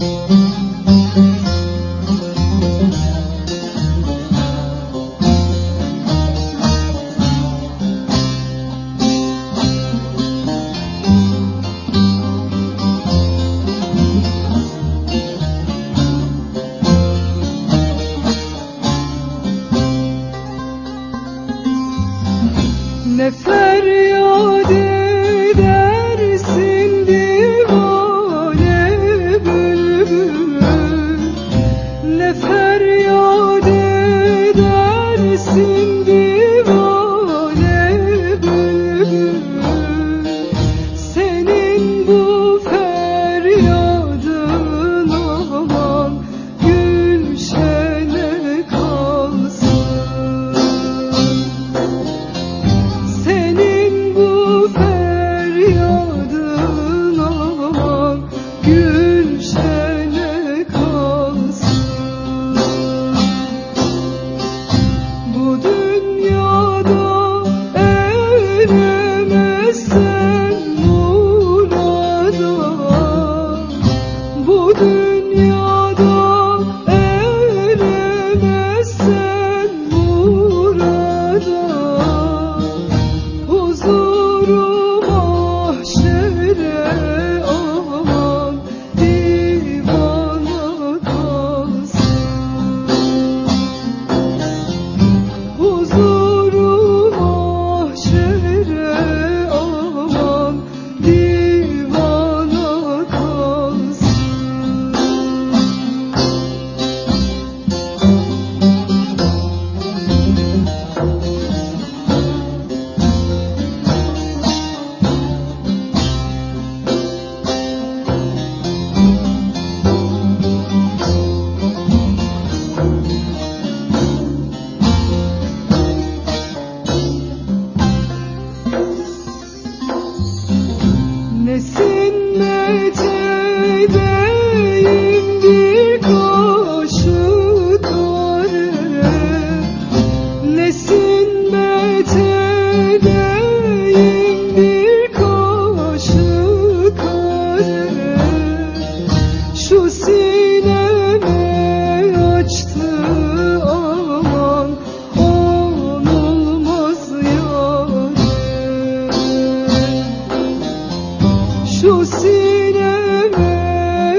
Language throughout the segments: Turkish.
Ne feryat edersin. divane Şu sineme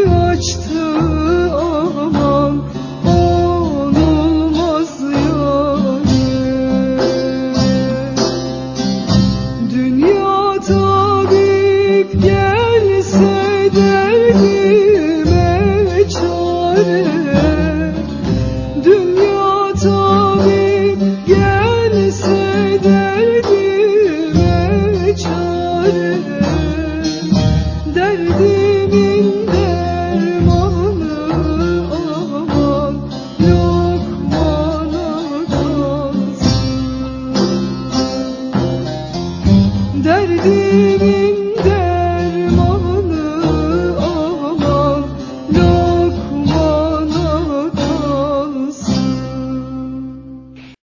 açtı aman Onulmaz yani. Dünyada büyük gelse derdime çare? Dünyada büyük gelse derdime çare? derdimi